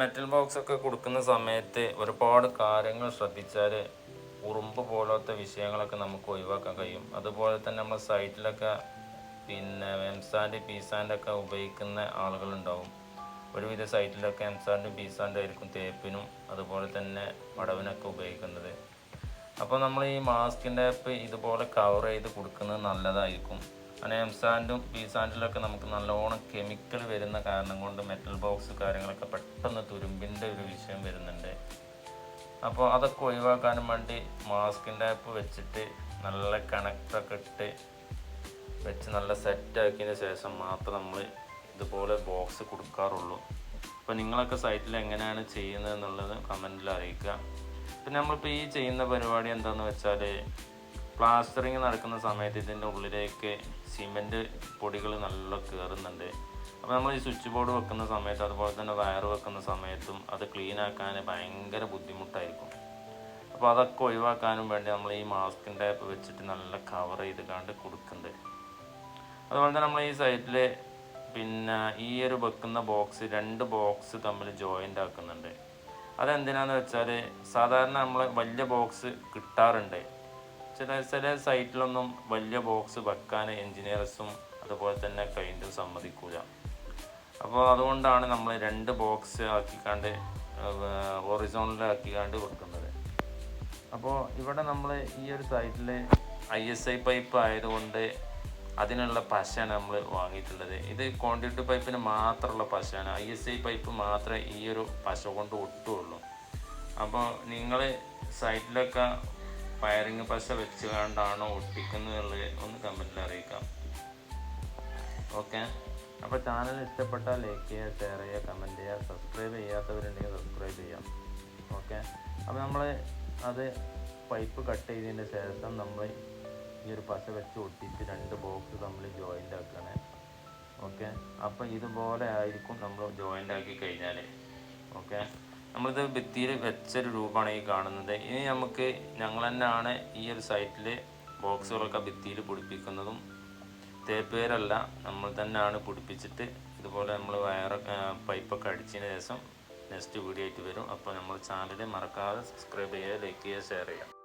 Metal box ഒക്കെ കൊടുക്കുന്ന സമയത്ത് ഒരുപാട് കാര്യങ്ങൾ ശ്രദ്ധിച്ചാൽ ഉറുമ്പ് പോലത്തെ വിഷയങ്ങളൊക്കെ നമുക്ക് ഒഴിവാക്കാൻ കഴിയും. അതുപോലെ തന്നെ നമ്മൾ സൈറ്റിലൊക്കെ പിന്നെ എംസാൻഡ് പീസാന്റെ ഒക്കെ ഉപയോഗിക്കുന്ന ആളുകളുണ്ടാവും. ഒരുവിധ സൈറ്റിലൊക്കെ എംസാൻഡും പീസാൻഡും ആയിരിക്കും തേപ്പിനും അതുപോലെ തന്നെ പടവിനൊക്കെ ഉപയോഗിക്കുന്നത്. അപ്പോൾ നമ്മൾ ഈ മാസ്കിന്റെ ആപ്പ് ഇതുപോലെ കവർ ചെയ്ത് കൊടുക്കുന്നത് നല്ലതായിരിക്കും. അങ്ങനെ എംസാൻഡും പീസാൻഡിലൊക്കെ നമുക്ക് നല്ലോണം കെമിക്കൽ വരുന്ന കാരണം കൊണ്ട് മെറ്റൽ ബോക്സ് കാര്യങ്ങളൊക്കെ പെട്ടെന്ന് തുരുമ്പിന്റെ ഒരു വിഷയം വരുന്നുണ്ട്. അപ്പോൾ അതൊക്കെ ഒഴിവാക്കാനും വേണ്ടി മാസ്കിന്റെ ആപ്പ് വെച്ചിട്ട് നല്ല കണക്റ്റൊക്കെ ഇട്ട് വെച്ച് നല്ല സെറ്റാക്കിയതിന് ശേഷം മാത്രം നമ്മൾ ഇതുപോലെ ബോക്സ് കൊടുക്കാറുള്ളൂ. അപ്പോൾ നിങ്ങളൊക്കെ സൈറ്റിൽ എങ്ങനെയാണ് ചെയ്യുന്നത് എന്നുള്ളത് കമന്റിൽ അറിയിക്കുക. പിന്നെ നമ്മളിപ്പോൾ ഈ ചെയ്യുന്ന പരിപാടി എന്താണെന്ന് വെച്ചാൽ പ്ലാസ്റ്ററിങ് നടക്കുന്ന സമയത്ത് ഇതിന്റെ ഉള്ളിലേക്ക് സിമെന്റ് പൊടികൾ നല്ല കയറുന്നുണ്ട് അപ്പോൾ നമ്മൾ ഈ സ്വിച്ച് ബോർഡ് വെക്കുന്ന സമയത്ത് അതുപോലെ തന്നെ വയർ വെക്കുന്ന സമയത്തും അത് ക്ലീൻ ആക്കാൻ ഭയങ്കര ബുദ്ധിമുട്ടായിരിക്കും. അപ്പോൾ അതൊക്കെ ഒഴിവാക്കാനും വേണ്ടി നമ്മൾ ഈ മാസ്കിന്റെ ആപ്പ് വെച്ചിട്ട് നല്ല കവർ ചെയ്ത് കണ്ട് കൊടുക്കുന്നുണ്ട്. അതുപോലെ തന്നെ നമ്മൾ ഈ സൈഡിൽ പിന്നെ ഈ ഒരു വെക്കുന്ന ബോക്സ് രണ്ട് ബോക്സ് തമ്മിൽ ജോയിന്റ് ആക്കുന്നുണ്ട്. അതെന്തിനാന്ന് വെച്ചാൽ സാധാരണ നമ്മൾ വലിയ ബോക്സ് കിട്ടാറുണ്ട്. ചില ചില സൈറ്റിലൊന്നും വലിയ ബോക്സ് വെക്കാൻ എൻജിനീയേഴ്സും അതുപോലെ തന്നെ ക്ലൈന്റും സമ്മതിക്കൂല. അപ്പോൾ അതുകൊണ്ടാണ് നമ്മൾ രണ്ട് ബോക്സ് ആക്കിക്കാണ്ട് ഒറിസോണിലാക്കിക്കാണ്ട് വെക്കുന്നത്. അപ്പോൾ ഇവിടെ നമ്മൾ ഈ ഒരു സൈറ്റിൽ ഐ എസ് ഐ പൈപ്പ് ആയതുകൊണ്ട് അതിനുള്ള പശയാണ് നമ്മൾ വാങ്ങിയിട്ടുള്ളത്. ഇത് കോൺക്രീറ്റ് പൈപ്പിന് മാത്രമുള്ള പശയാണ്. ഐ എസ് ഐ പൈപ്പ് മാത്രമേ ഈ ഒരു പശ കൊണ്ട് ഒട്ടുള്ളൂ. അപ്പോൾ നിങ്ങൾ സൈറ്റിലൊക്കെ വയറിങ് പശ വെച്ച് കണ്ടാണോ ഒട്ടിക്കുന്നത് ഒന്ന് കമന്റിൽ അറിയിക്കാം. ഓക്കെ അപ്പോൾ ചാനൽ ഇഷ്ടപ്പെട്ടാൽ ലൈക്ക് ചെയ്യുക ഷെയർ ചെയ്യുക കമന്റ് ചെയ്യുക സബ്സ്ക്രൈബ് ചെയ്യാത്തവരുണ്ടെങ്കിൽ സബ്സ്ക്രൈബ് ചെയ്യാം. ഓക്കെ അപ്പോൾ നമ്മൾ അത് പൈപ്പ് കട്ട് ചെയ്തതിന് ശേഷം നമ്മൾ ഈ ഒരു പശ വെച്ച് ഒട്ടിച്ച് രണ്ട് ബോക്സ് നമ്മൾ ജോയിന്റ് ആക്കുകയാണ്. ഓക്കെ അപ്പോൾ ഇതുപോലെ ആയിരിക്കും നമ്മൾ ജോയിന്റ് ആക്കി കഴിഞ്ഞാൽ ഓക്കെ നമ്മളിത് ഭിത്തിയിൽ വെച്ചൊരു രൂപമാണ് ഈ കാണുന്നത്. ഇനി നമുക്ക് ഞങ്ങൾ തന്നെയാണ് ഈ ഒരു സൈറ്റിൽ ബോക്സുകളൊക്കെ ഭിത്തിയിൽ പിടിപ്പിക്കുന്നതും തേപ്പേരല്ല നമ്മൾ തന്നെയാണ് പിടിപ്പിച്ചിട്ട് ഇതുപോലെ നമ്മൾ വയർ പൈപ്പൊക്കെ അടിച്ചതിന് ശേഷം നെക്സ്റ്റ് വീഡിയോ ആയിട്ട് വരും. അപ്പോൾ നമ്മൾ ചാനൽ മറക്കാതെ സബ്സ്ക്രൈബ് ചെയ്യുക ലൈക്ക് ചെയ്യുക ഷെയർ ചെയ്യുക.